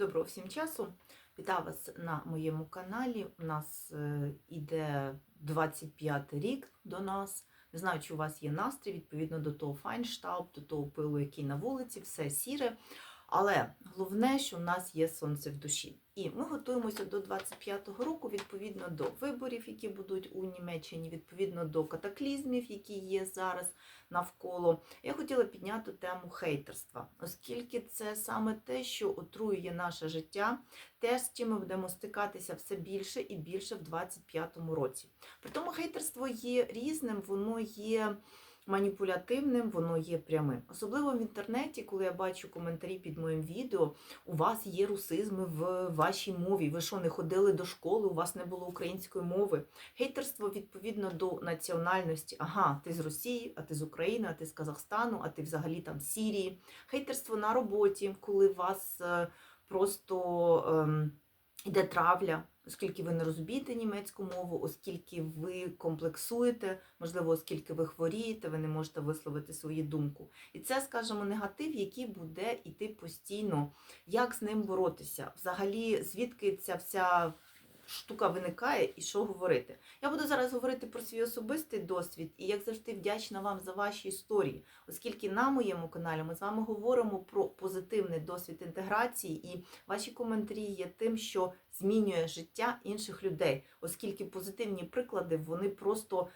Доброго всім часу. Вітаю вас на моєму каналі. У нас е, іде 25 рік до нас. Не знаю, чи у вас є настрій відповідно до того файнштаб, до того пилу, який на вулиці, все сіре. Але головне, що у нас є сонце в душі. І ми готуємося до 25-го року відповідно до виборів, які будуть у Німеччині, відповідно до катаклізмів, які є зараз навколо. Я хотіла підняти тему хейтерства, оскільки це саме те, що отруює наше життя, те, з чим ми будемо стикатися все більше і більше в 25-му році. При тому хейтерство є різним, воно є маніпулятивним, воно є прямим. Особливо в інтернеті, коли я бачу коментарі під моїм відео, у вас є русизми в вашій мові. Ви що не ходили до школи? У вас не було української мови. Хейтерство відповідно до національності. Ага, ти з Росії, а ти з України, а ти з Казахстану, а ти взагалі там з Сірії. Хейтерство на роботі, коли вас е, просто ем, йде травля. Оскільки ви не розумієте німецьку мову, оскільки ви комплексуєте, можливо, оскільки ви хворієте, ви не можете висловити свою думку. І це, скажімо, негатив, який буде йти постійно. Як з ним боротися? Взагалі, звідки ця вся штука виникає і що говорити? Я буду зараз говорити про свій особистий досвід і, як завжди, вдячна вам за ваші історії, оскільки на моєму каналі ми з вами говоримо про позитивний досвід інтеграції, і ваші коментарі є тим, що змінює життя інших людей, оскільки позитивні приклади вони просто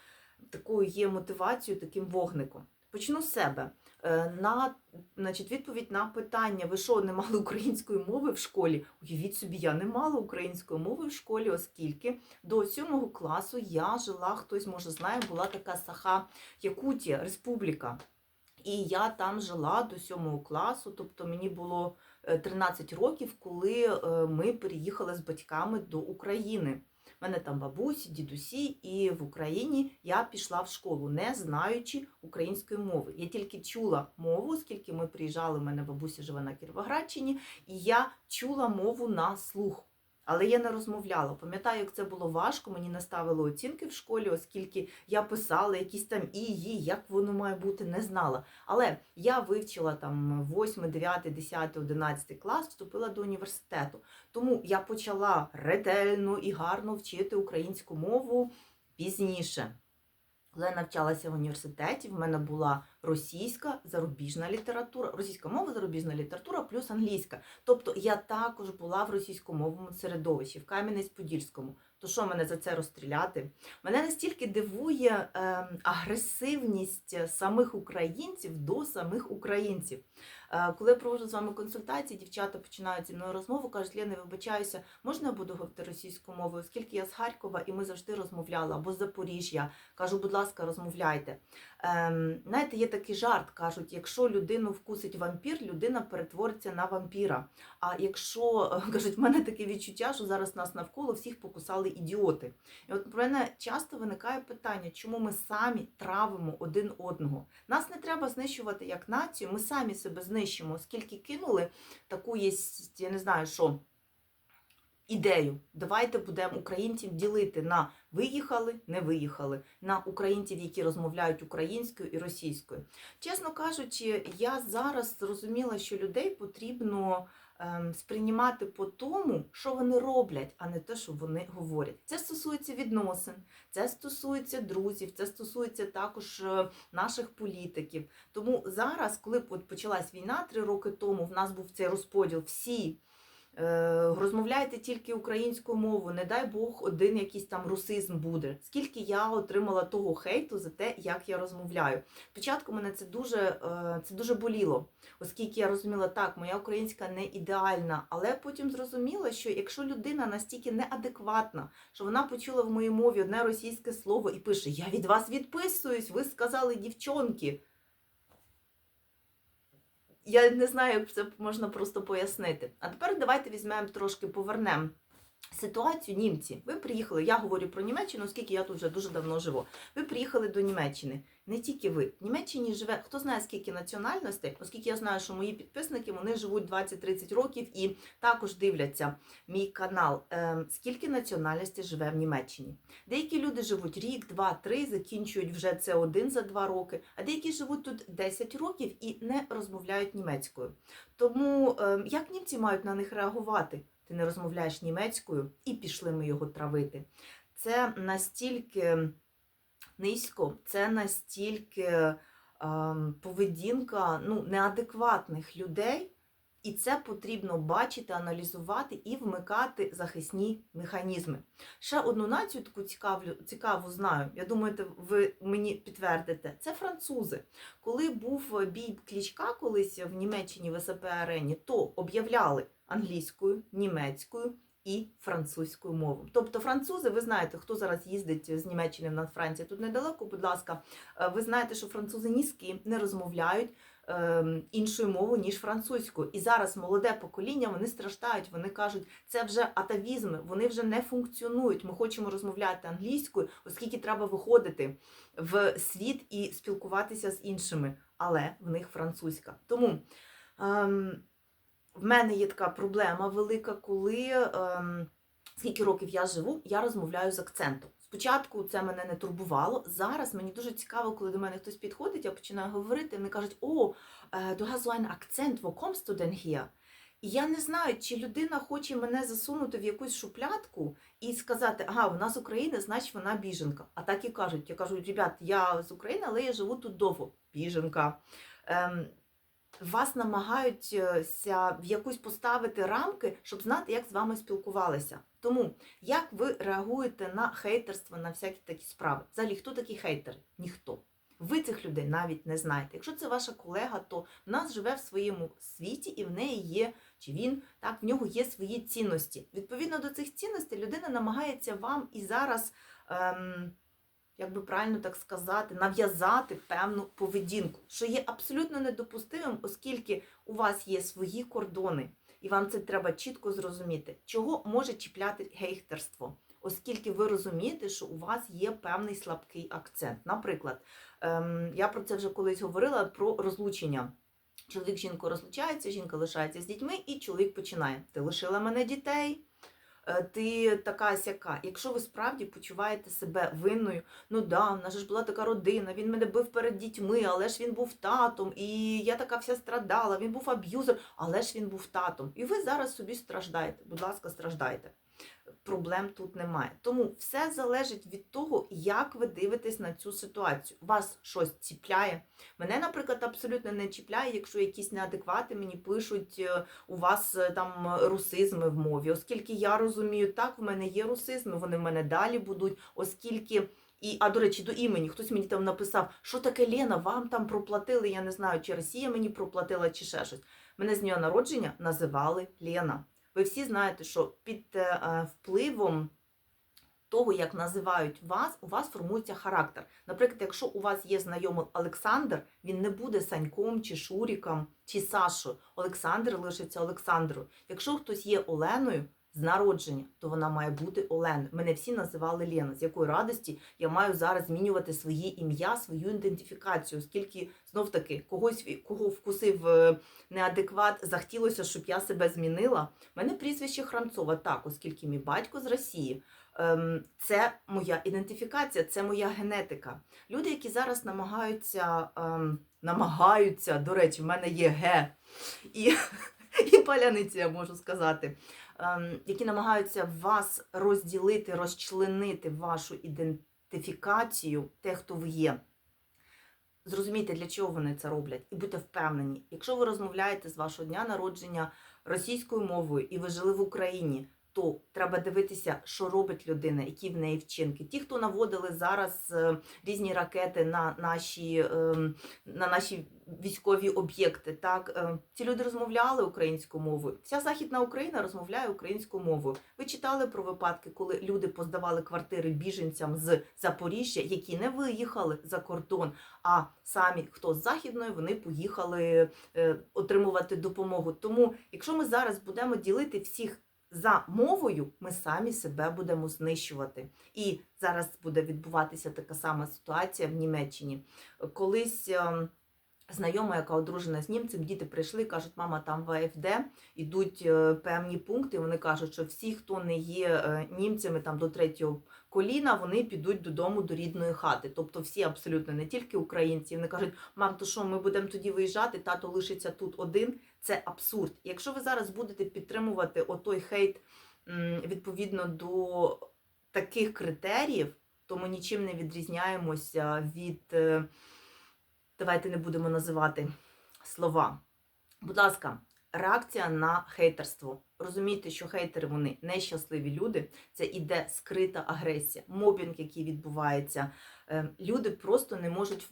такою є мотивацією, таким вогником. Почну з себе. Е, На значить, відповідь на питання: ви що, не мали української мови в школі? Уявіть собі, я не мала української мови в школі, оскільки до сьомого класу я жила, хтось може знає, була така Саха Якутія, республіка. І я там жила до сьомого класу, тобто мені було е, 13 років, коли е, ми переїхали з батьками до України. Мене там бабусі, дідусі, і в Україні я пішла в школу, не знаючи української мови. Я тільки чула мову, оскільки ми приїжджали, у мене бабуся живе на Кіровоградщині, і я чула мову на слух. Але я не розмовляла. Пам'ятаю, як це було важко. Мені не ставили оцінки в школі, оскільки я писала якісь там і, «ї», як воно має бути, не знала. Але я вивчила там 8, 9, 10, 11 клас, вступила до університету. Тому я почала ретельно і гарно вчити українську мову пізніше. Коли я навчалася в університеті, в мене була російська зарубіжна література, російська мова, зарубіжна література плюс англійська. Тобто я також була в російськомовному середовищі, в Кам'янець-Подільському. То що мене за це розстріляти? Мене настільки дивує е, агресивність самих українців до самих українців. Е, коли я проводжу з вами консультації, дівчата починають зі мною розмову, кажуть, Лена, вибачаюся, можна я буду говорити російською мовою, оскільки я з Харкова і ми завжди розмовляли, або з Запоріжжя. Кажу, будь ласка, розмовляйте. Ем, знаєте, є такий жарт, кажуть, якщо людину вкусить вампір, людина перетвориться на вампіра. А якщо кажуть, в мене таке відчуття, що зараз нас навколо всіх покусали ідіоти. І от в мене часто виникає питання, чому ми самі травимо один одного. Нас не треба знищувати як націю, ми самі себе знищимо, оскільки кинули таку є, я не знаю, що. Ідею, давайте будемо українців ділити на виїхали, не виїхали, на українців, які розмовляють українською і російською. Чесно кажучи, я зараз зрозуміла, що людей потрібно сприймати по тому, що вони роблять, а не те, що вони говорять. Це стосується відносин, це стосується друзів, це стосується також е, наших політиків. Тому зараз, коли почалась війна три роки тому, в нас був цей розподіл всі. Е, Розмовляйте тільки українською мовою, не дай Бог, один якийсь там русизм буде. Скільки я отримала того хейту за те, як я розмовляю. Спочатку мене це дуже, е, це дуже боліло, оскільки я розуміла, так, моя українська не ідеальна, але потім зрозуміла, що якщо людина настільки неадекватна, що вона почула в моїй мові одне російське слово і пише: Я від вас відписуюсь, ви сказали дівчонки. Я не знаю, як це можна просто пояснити. А тепер давайте візьмемо трошки повернемо ситуацію німці. Ви приїхали, я говорю про Німеччину, оскільки я тут вже дуже давно живу. Ви приїхали до Німеччини. Не тільки ви. В Німеччині живе, хто знає скільки національностей, оскільки я знаю, що мої підписники вони живуть 20-30 років і також дивляться мій канал. Ем, скільки національностей живе в Німеччині? Деякі люди живуть рік, два, три, закінчують вже це один за два роки, а деякі живуть тут 10 років і не розмовляють німецькою. Тому ем, як німці мають на них реагувати? Ти не розмовляєш німецькою, і пішли ми його травити. Це настільки низько, це настільки ем, поведінка ну, неадекватних людей, і це потрібно бачити, аналізувати і вмикати захисні механізми. Ще одну націю таку цікавлю, цікаву знаю. Я думаю, ви мені підтвердите. Це французи. Коли був бій Клічка колись в Німеччині в СП арені, то об'являли англійською, німецькою і французькою мовою. Тобто французи, ви знаєте, хто зараз їздить з Німеччини на Францію тут недалеко, будь ласка, е, ви знаєте, що французи ні з ким не розмовляють іншою мовою, ніж французькою. І зараз молоде покоління вони страждають. Вони кажуть, це вже атавізми, вони вже не функціонують. Ми хочемо розмовляти англійською, оскільки треба виходити в світ і спілкуватися з іншими, але в них французька. Тому. Ем, в мене є така проблема велика, коли ем, скільки років я живу, я розмовляю з акцентом. Спочатку це мене не турбувало. Зараз мені дуже цікаво, коли до мене хтось підходить, я починаю говорити, вони кажуть, о, du hast so einen Akzent? І я не знаю, чи людина хоче мене засунути в якусь шуплятку і сказати, ага, вона з України, значить вона біженка. А так і кажуть. Я кажу, ребят, я з України, але я живу тут довго. Біженка. Ем, вас намагаються в якусь поставити рамки, щоб знати, як з вами спілкувалися. Тому як ви реагуєте на хейтерство, на всякі такі справи? Взагалі, хто такі хейтери? Ніхто. Ви цих людей навіть не знаєте. Якщо це ваша колега, то в нас живе в своєму світі, і в неї є, чи він так, в нього є свої цінності. Відповідно до цих цінностей, людина намагається вам і зараз. Ем, як би правильно так сказати, нав'язати певну поведінку, що є абсолютно недопустимим, оскільки у вас є свої кордони, і вам це треба чітко зрозуміти, чого може чіпляти гейхтерство, оскільки ви розумієте, що у вас є певний слабкий акцент. Наприклад, ем, я про це вже колись говорила про розлучення. Чоловік жінку розлучається, жінка лишається з дітьми, і чоловік починає: Ти лишила мене дітей, ти така сяка. Якщо ви справді почуваєте себе винною, ну да, в нас ж була така родина, він мене бив перед дітьми, але ж він був татом, і я така вся страдала, він був аб'юзер, але ж він був татом. І ви зараз собі страждаєте. Будь ласка, страждайте. Проблем тут немає. Тому все залежить від того, як ви дивитесь на цю ситуацію. Вас щось чіпляє. Мене, наприклад, абсолютно не чіпляє, якщо якісь неадеквати мені пишуть, е, у вас е, там русизми в мові. Оскільки я розумію, так, в мене є русизми, вони в мене далі будуть, оскільки. І, а до речі, до імені хтось мені там написав, що таке Лена, вам там проплатили, я не знаю, чи Росія мені проплатила, чи ще щось. Мене з дня народження називали Лена. Ви всі знаєте, що під е, е, впливом того, як називають вас, у вас формується характер. Наприклад, якщо у вас є знайомий Олександр, він не буде Саньком чи Шуріком чи Сашою. Олександр лишиться Олександром. Якщо хтось є Оленою з народження, то вона має бути Оленою. Мене всі називали Лена. З якої радості я маю зараз змінювати своє ім'я, свою ідентифікацію, оскільки знов таки когось кого вкусив е, неадекват, захотілося, щоб я себе змінила. Мене прізвище Храмцова, так, оскільки мій батько з Росії. Ем, Це моя ідентифікація, це моя генетика. Люди, які зараз намагаються, ем, намагаються, до речі, в мене є ге і, і паляниця, я можу сказати, які намагаються вас розділити, розчленити вашу ідентифікацію, те, хто ви є. Зрозумійте, для чого вони це роблять, і будьте впевнені, якщо ви розмовляєте з вашого дня народження російською мовою і ви жили в Україні, то треба дивитися, що робить людина, які в неї вчинки. Ті, хто наводили зараз е, різні ракети на наші, е, на наші військові об'єкти, так е, ці люди розмовляли українською мовою. Вся західна Україна розмовляє українською мовою. Ви читали про випадки, коли люди поздавали квартири біженцям з Запоріжжя, які не виїхали за кордон, а самі хто з західної вони поїхали отримувати допомогу. Тому, якщо ми зараз будемо ділити всіх За мовою ми самі себе будемо знищувати. І зараз буде відбуватися така сама ситуація в Німеччині. Колись ем, знайома, яка одружена з німцем, діти прийшли, кажуть, мама, там в АФД ідуть е, певні пункти. Вони кажуть, що всі, хто не є е, німцями там до третього коліна, вони підуть додому до рідної хати. Тобто всі абсолютно не тільки українці. Вони кажуть, мам, то що ми будемо тоді виїжджати? Тато лишиться тут один. Це абсурд. Якщо ви зараз будете підтримувати отой хейт відповідно до таких критеріїв, то ми нічим не відрізняємося від. Давайте не будемо називати слова. Будь ласка, реакція на хейтерство. Розумійте, що хейтери вони нещасливі люди. Це іде скрита агресія, мобінг, який відбувається. Е, Люди просто не можуть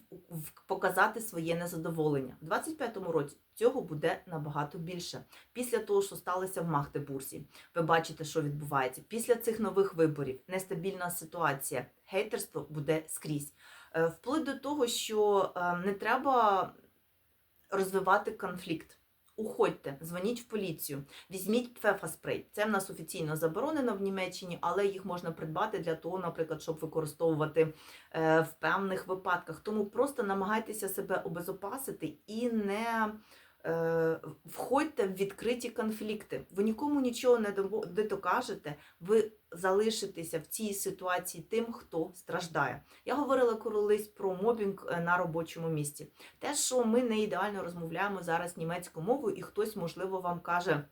показати своє незадоволення. У 25-му році цього буде набагато більше. Після того, що сталося в Магдебурзі, ви бачите, що відбувається. Після цих нових виборів нестабільна ситуація. Хейтерство буде скрізь. Е, Вплоть до того, що е, не треба розвивати конфлікт. Уходьте, дзвоніть в поліцію, візьміть пфефаспрей. Це в нас офіційно заборонено в Німеччині, але їх можна придбати для того, наприклад, щоб використовувати е, в певних випадках. Тому просто намагайтеся себе обезопасити і не входьте в відкриті конфлікти. Ви нікому нічого не докажете, ви залишитеся в цій ситуації тим, хто страждає. Я говорила колись про мобінг е, на робочому місці. Те, що ми не ідеально розмовляємо зараз німецькою мовою, і хтось, можливо, вам каже,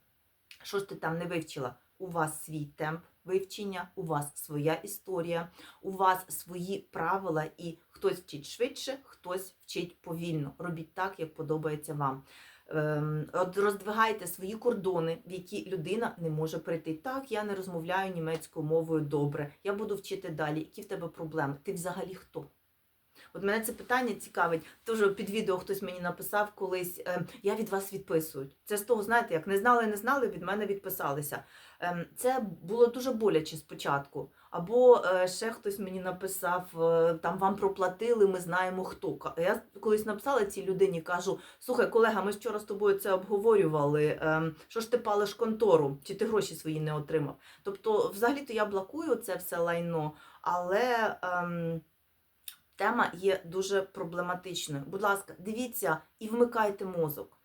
що ж ти там не вивчила. У вас свій темп вивчення, у вас своя історія, у вас свої правила, і хтось вчить швидше, хтось вчить повільно. Робіть так, як подобається вам. Ем, Роздвигайте свої кордони, в які людина не може прийти. Так, я не розмовляю німецькою мовою добре. Я буду вчити далі. Які в тебе проблеми? Ти взагалі хто? От мене це питання цікавить. Тож під відео хтось мені написав колись: е, я від вас відписують. Це з того, знаєте, як не знали, не знали, від мене відписалися. Ем, це було дуже боляче спочатку. Або е, ще хтось мені написав, е, там вам проплатили, ми знаємо хто. Я колись написала цій людині, кажу: слухай, колега, ми вчора з тобою це обговорювали. ем, що ж ти палиш контору? Чи ти гроші свої не отримав? Тобто, взагалі-то я блокую це все лайно, але. Ем, Тема є дуже проблематичною. Будь ласка, дивіться і вмикайте мозок.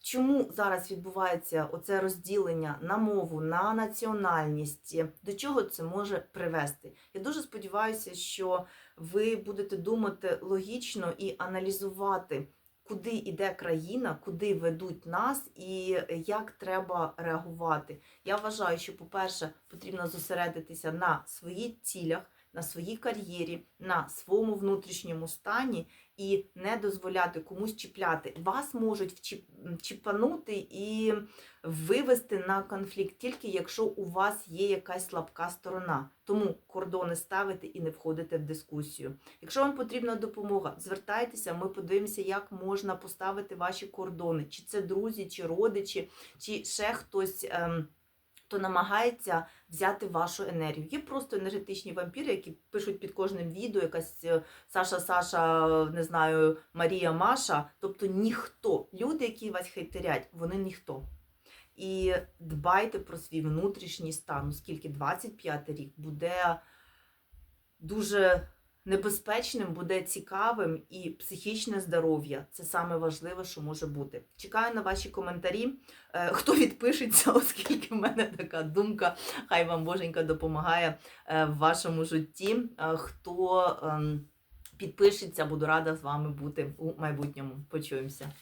Чому зараз відбувається оце розділення на мову, на національність? До чого це може привести? Я дуже сподіваюся, що ви будете думати логічно і аналізувати, куди йде країна, куди ведуть нас і як треба реагувати. Я вважаю, що, по-перше, потрібно зосередитися на своїх цілях, на своїй кар'єрі, на своєму внутрішньому стані і не дозволяти комусь чіпляти. Вас можуть чіпанути і вивести на конфлікт, тільки якщо у вас є якась слабка сторона. Тому кордони ставити і не входити в дискусію. Якщо вам потрібна допомога, звертайтеся, ми подивимося, як можна поставити ваші кордони, чи це друзі, чи родичі, чи ще хтось. Ем, хто намагається взяти вашу енергію. Є просто енергетичні вампіри, які пишуть під кожним відео, якась е, Саша, Саша, не знаю, Марія, Маша. Тобто ніхто. Люди, які вас хейтерять, вони ніхто. І дбайте про свій внутрішній стан, оскільки 25 рік буде дуже небезпечним, буде цікавим і психічне здоров'я це саме важливе, що може бути. Чекаю на ваші коментарі. Е, Хто відпишеться, оскільки в мене така думка, хай вам Боженька допомагає е, в вашому житті. Е, Хто ем, підпишеться, буду рада з вами бути у майбутньому. Почуємося.